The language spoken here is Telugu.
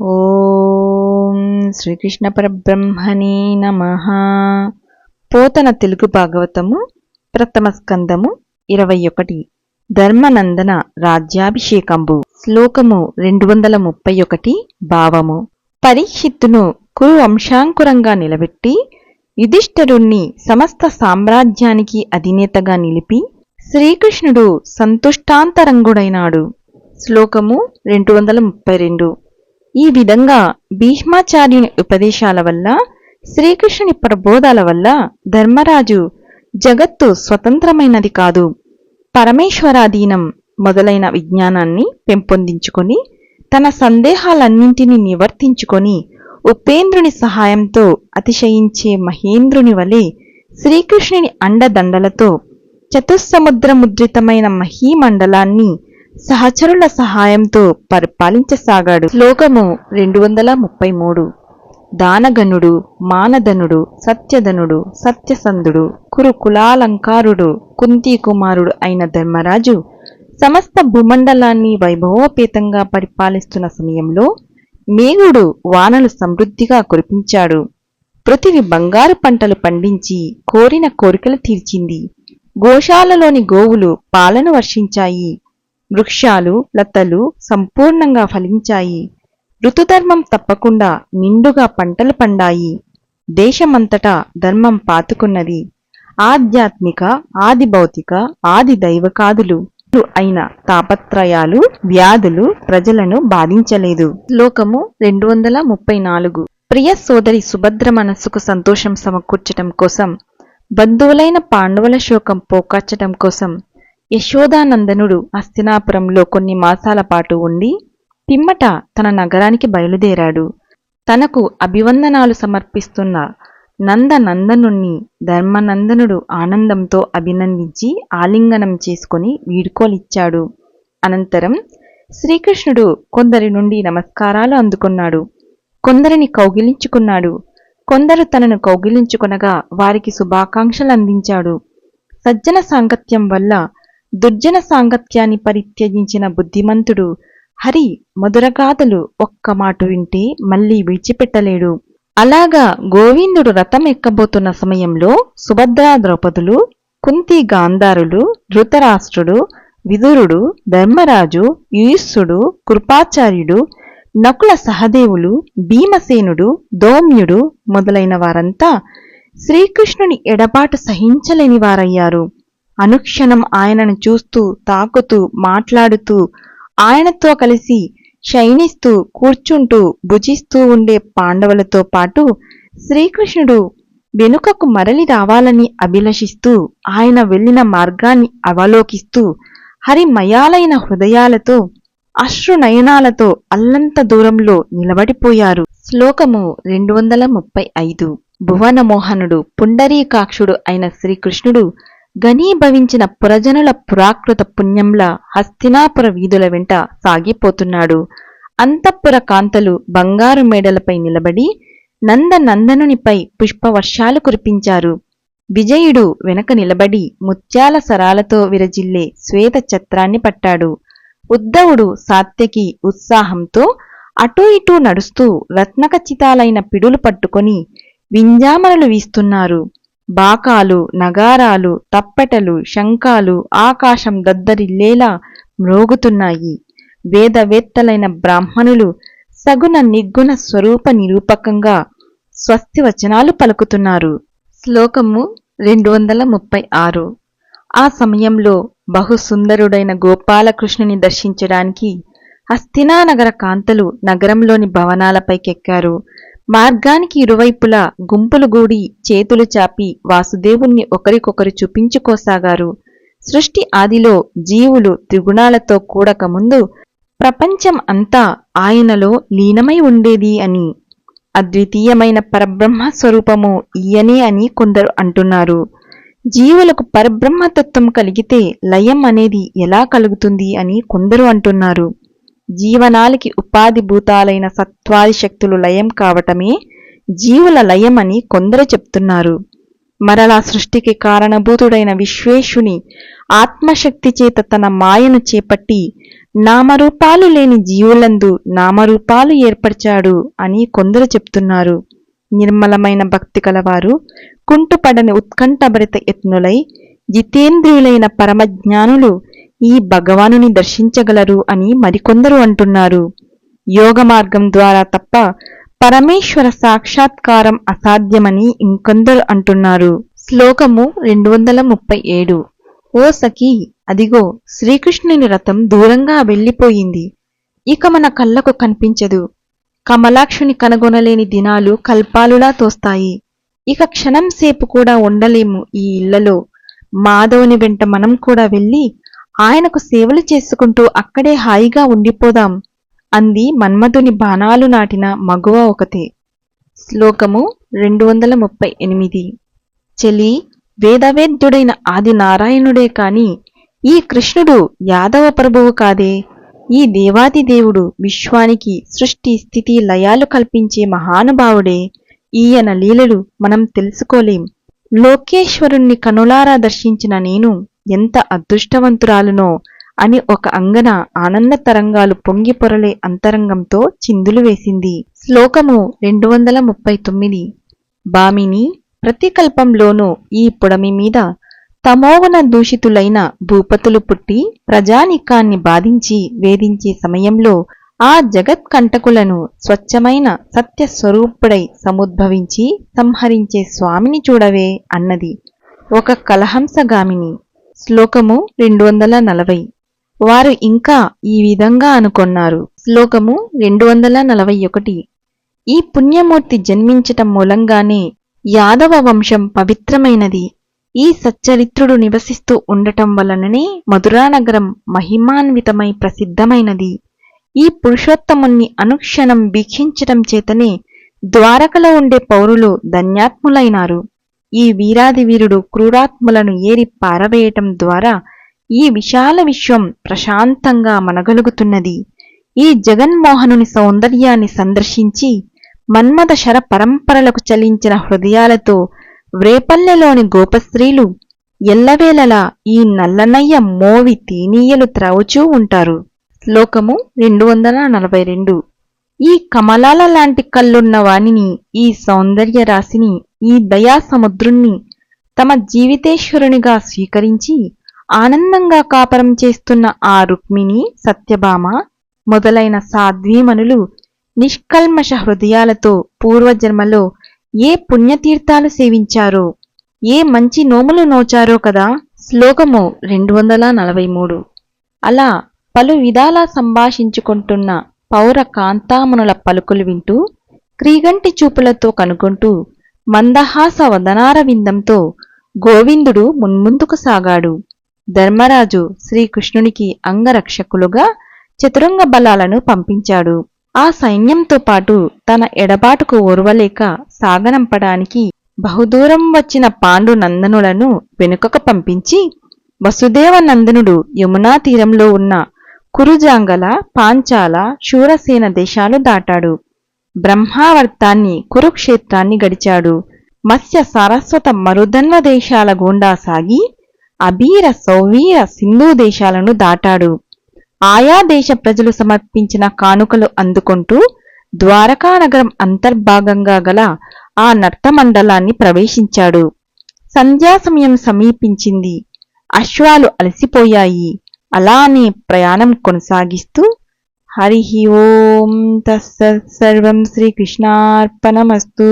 ఓం శ్రీకృష్ణ పరబ్రహ్మణే నమ. పోతన తెలుగు భాగవతము ప్రథమ స్కందము ఇరవై ఒకటి. ధర్మనందన రాజ్యాభిషేకంబు. శ్లోకము రెండు వందల ముప్పై ఒకటి భావము. పరీక్షిత్తును కురు వంశాంకురంగా నిలబెట్టి యుధిష్ఠరుణ్ణి సమస్త సామ్రాజ్యానికి అధినేతగా నిలిపి శ్రీకృష్ణుడు సంతుష్టాంతరంగుడైనాడు. శ్లోకము రెండు వందల ముప్పై రెండు ఈ విధంగా భీష్మాచార్యుని ఉపదేశాల వల్ల శ్రీకృష్ణుని ప్రబోధాల వల్ల ధర్మరాజు జగత్తు స్వతంత్రమైనది కాదు. పరమేశ్వరాధీనం మొదలైన విజ్ఞానాన్ని పెంపొందించుకొని తన సందేహాలన్నింటినీ నివర్తించుకొని ఉపేంద్రుని సహాయంతో అతిశయించే మహేంద్రుని వలె శ్రీకృష్ణుని అండదండలతో చతుస్సముద్రముద్రితమైన మహీమండలాన్ని సహచరుల సహాయంతో పరిపాలించసాగాడు శ్లోకము రెండు వందల ముప్పై మూడు దానగనుడు మానధనుడు సత్యధనుడు సత్యసంధుడు కురుకులాలంకారుడు కుంతీ కుమారుడు అయిన ధర్మరాజు సమస్త భూమండలాన్ని వైభవోపేతంగా పరిపాలిస్తున్న సమయంలో మేఘుడు వానలు సమృద్ధిగా కురిపించాడు. పృథివి బంగారు పంటలు పండించి కోరిన కోరికలు తీర్చింది. గోశాలలోని గోవులు పాలను వర్షించాయి. వృక్షాలు లతలు సంపూర్ణంగా ఫలించాయి. ఋతుధర్మం తప్పకుండా నిండుగా పంటలు పండాయి. దేశమంతటా ధర్మం పాతుకున్నది. ఆధ్యాత్మిక ఆది భౌతిక ఆది దైవకాదులు అయిన తాపత్రయాలు వ్యాధులు ప్రజలను బాధించలేదు. లోకము రెండు వందల ముప్పై నాలుగు ప్రియ సోదరి సుభద్ర మనస్సుకు సంతోషం సమకూర్చటం కోసం బంధువులైన పాండవుల శోకం పోకార్చటం కోసం యశోదానందనుడు అస్తినాపురంలో కొన్ని మాసాల పాటు ఉండి పిమ్మట తన నగరానికి బయలుదేరాడు. తనకు అభివందనాలు సమర్పిస్తున్న నందనందనుణ్ణి ధర్మనందనుడు ఆనందంతో అభినందించి ఆలింగనం చేసుకుని వీడుకోలిచ్చాడు. అనంతరం శ్రీకృష్ణుడు కొందరి నుండి నమస్కారాలు అందుకున్నాడు. కొందరిని కౌగిలించుకున్నాడు. కొందరు తనను కౌగిలించుకొనగా వారికి శుభాకాంక్షలు అందించాడు సజ్జన సాంగత్యం వల్ల దుర్జన సాంగత్యాన్ని పరిత్యజించిన బుద్ధిమంతుడు హరి మధురగాథలు ఒక్క మాట వింటే మళ్ళీ విడిచిపెట్టలేడు. అలాగా గోవిందుడు రథం ఎక్కబోతున్న సమయంలో సుభద్రా ద్రౌపదులు కుంతి గాంధారులు ధృతరాష్ట్రుడు విదురుడు ధర్మరాజు యుయుస్సుడు కృపాచార్యుడు నకుల సహదేవులు భీమసేనుడు దౌమ్యుడు మొదలైన వారంతా శ్రీకృష్ణుని ఎడబాటు సహించలేని వారయ్యారు. అనుక్షణం ఆయనను చూస్తూ తాకుతూ మాట్లాడుతూ ఆయనతో కలిసి శయనిస్తూ కూర్చుంటూ భుజిస్తూ ఉండే పాండవులతో పాటు శ్రీకృష్ణుడు వెనుకకు మరలి రావాలని అభిలషిస్తూ ఆయన వెళ్ళిన మార్గాన్ని అవలోకిస్తూ హరిమయాలైన హృదయాలతో అశ్రునయనాలతో అల్లంత దూరంలో నిలబడిపోయారు. శ్లోకము రెండు వందల ముప్పై ఐదు. భువనమోహనుడు పుండరీకాక్షుడు అయిన శ్రీకృష్ణుడు ఘనీభవించిన పురజనుల పురాకృత పుణ్యంలా హస్తినాపుర వీధుల వెంట సాగిపోతున్నాడు. అంతఃపుర కాంతలు బంగారు మేడలపై నిలబడి నందనందనునిపై పుష్పవర్షాలు కురిపించారు. విజయుడు వెనక నిలబడి ముత్యాల సరాలతో విరజిల్లే శ్వేత ఛత్రాన్ని పట్టాడు. ఉద్ధవుడు సాత్యకి ఉత్సాహంతో అటూ ఇటూ నడుస్తూ రత్నఖచితాలైన పిడులు పట్టుకొని వింజామరలు వీస్తున్నారు. బాకాలు నగారాలు తప్పెటలు శంఖాలు ఆకాశం దద్దరిల్లేలా మ్రోగుతున్నాయి. వేదవేత్తలైన బ్రాహ్మణులు సగుణ నిర్గుణ స్వరూప నిరూపకంగా స్వస్తి వచనాలు పలుకుతున్నారు. శ్లోకము రెండు వందల ముప్పై ఆరు ఆ సమయంలో బహుసుందరుడైన గోపాలకృష్ణుని దర్శించడానికి హస్తినానగర కాంతలు నగరంలోని భవనాలపైకెక్కారు. మార్గానికి ఇరువైపులా గుంపులు గూడి చేతులు చాపి వాసుదేవుణ్ణి ఒకరికొకరు చూపించుకోసాగారు. సృష్టి ఆదిలో జీవులు త్రిగుణాలతో కూడకముందు ప్రపంచం అంతా ఆయనలో లీనమై ఉండేది అని అద్వితీయమైన పరబ్రహ్మ స్వరూపము ఈయనే అని కొందరు అంటున్నారు. జీవులకు పరబ్రహ్మతత్వం కలిగితే లయం అనేది ఎలా కలుగుతుంది అని కొందరు అంటున్నారు. జీవనాలకి ఉపాధి భూతాలైన సత్వాది శక్తులు లయం కావటమే జీవుల లయం అని కొందరు చెప్తున్నారు. మరలా సృష్టికి కారణభూతుడైన విశ్వేశుని ఆత్మశక్తి చేత తన మాయను చేపట్టి నామరూపాలు లేని జీవులందు నామరూపాలు ఏర్పరిచాడు అని కొందరు చెప్తున్నారు. నిర్మలమైన భక్తి కలవారు కుంటుపడని ఉత్కంఠభరిత యత్నులై జితేంద్రియులైన పరమజ్ఞానులు ఈ భగవానుని దర్శించగలరు అని మరికొందరు అంటున్నారు. యోగ మార్గం ద్వారా తప్ప పరమేశ్వర సాక్షాత్కారం అసాధ్యమని ఇంకొందరు అంటున్నారు. శ్లోకము రెండు వందల ముప్పై ఏడు ఓ సఖీ అదిగో శ్రీకృష్ణుని రథం దూరంగా వెళ్ళిపోయింది. ఇక మన కళ్ళకు కనిపించదు. కమలాక్షుని కనుగొనలేని దినాలు కల్పాలులా తోస్తాయి. ఇక క్షణం సేపు కూడా ఉండలేము ఈ ఇళ్ళలో. మాధవుని వెంట మనం కూడా వెళ్ళి ఆయనకు సేవలు చేసుకుంటూ అక్కడే హాయిగా ఉండిపోదాం అంది మన్మధుని బాణాలు నాటిన మగువ ఒకతే. శ్లోకము రెండు వందల ముప్పై ఎనిమిది చెలి వేదవేద్యుడైన ఆది నారాయణుడే కాని ఈ కృష్ణుడు యాదవ ప్రభువు కాదే. ఈ దేవాది దేవుడు విశ్వానికి సృష్టి స్థితి లయాలు కల్పించే మహానుభావుడే. ఈయన లీలలు మనం తెలుసుకోలేం. లోకేశ్వరుణ్ణి కనులారా దర్శించిన నేను ఎంత అదృష్టవంతురాలునో అని ఒక అంగన ఆనంద తరంగాలు పొంగి పొరలే అంతరంగంతో చిందులు వేసింది. శ్లోకము రెండు వందల ముప్పై తొమ్మిది బామిని ప్రతికల్పంలోనూ ఈ పుడమి మీద తమోవన దూషితులైన భూపతులు పుట్టి ప్రజానికాన్ని బాధించి వేధించే సమయంలో ఆ జగత్కంటకులను స్వచ్ఛమైన సత్యస్వరూపుడై సముద్భవించి సంహరించే స్వామిని చూడవే అన్నది. ఒక కలహంసగామిని శ్లోకము రెండు వందల నలభై వారు ఇంకా ఈ విధంగా అనుకొన్నారు. శ్లోకము రెండు వందల నలభై ఒకటి ఈ పుణ్యమూర్తి జన్మించటం మూలంగానే యాదవ వంశం పవిత్రమైనది. ఈ సచ్చరిత్రుడు నివసిస్తూ ఉండటం వలననే మధురానగరం మహిమాన్వితమై ప్రసిద్ధమైనది. ఈ పురుషోత్తముణ్ణి అనుక్షణం వీక్షించటం చేతనే ద్వారకలో ఉండే పౌరులు ధన్యాత్ములైనారు. ఈ వీరాది వీరుడు క్రూరాత్ములను ఏరి పారవేయటం ద్వారా ఈ విశాల విశ్వం ప్రశాంతంగా మనగలుగుతున్నది. ఈ జగన్మోహనుని సౌందర్యాన్ని సందర్శించి మన్మథ శర పరంపరలకు చలించిన హృదయాలతో వ్రేపల్లెలోని గోపశ్రీలు ఎల్లవేళలా ఈ నల్లనయ్య మోవి తేనీయలు త్రావుచూ ఉంటారు. శ్లోకము రెండు వందల నలభై రెండు. ఈ కమలాల లాంటి కళ్ళున్న వానిని ఈ సౌందర్య రాశిని ఈ దయా సముద్రుణ్ణి తమ జీవితేశ్వరునిగా స్వీకరించి ఆనందంగా కాపరం చేస్తున్న ఆ రుక్మిణి సత్యభామ మొదలైన సాధ్వీమనులు నిష్కల్మష హృదయాలతో పూర్వజన్మలో ఏ పుణ్యతీర్థాలు సేవించారో ఏ మంచి నోములు నోచారో కదా శ్లోకము రెండు వందల నలభై మూడు. అలా పలు విధాలా సంభాషించుకుంటున్న పౌర కాంతామునుల పలుకులు వింటూ క్రీగంటి చూపులతో కనుగొంటూ మందహాస వదనార విందంతో గోవిందుడు మున్ముందుకు సాగాడు. ధర్మరాజు శ్రీకృష్ణునికి అంగరక్షకులుగా చతురంగ బలాలను పంపించాడు. ఆ సైన్యంతో పాటు తన ఎడబాటుకు ఓర్వలేక సాగనంపడానికి బహుదూరం వచ్చిన పాండు నందనులను వెనుకకు పంపించి వసుదేవ నందనుడు యమునా తీరంలో ఉన్న కురుజాంగల పాంచాల శూరసేన దేశాలు దాటాడు. బ్రహ్మావర్తాన్ని కురుక్షేత్రాన్ని గడిచాడు. మత్స్య సారస్వత మరుదన్వ దేశాల గుండా సాగి అబీర సౌవీర సింధు దేశాలను దాటాడు. ఆయా దేశ ప్రజలు సమర్పించిన కానుకలు అందుకుంటూ ద్వారకానగరం అంతర్భాగంగా గల ఆ నర్తమండలాన్ని ప్రవేశించాడు. సంధ్యా సమయం సమీపించింది. అశ్వాలు అలసిపోయాయి. అలా నీ ప్రయాణం కొనసాగిస్తూ హరి ఓం తస్సత్ సర్వం శ్రీకృష్ణార్పణమస్తు.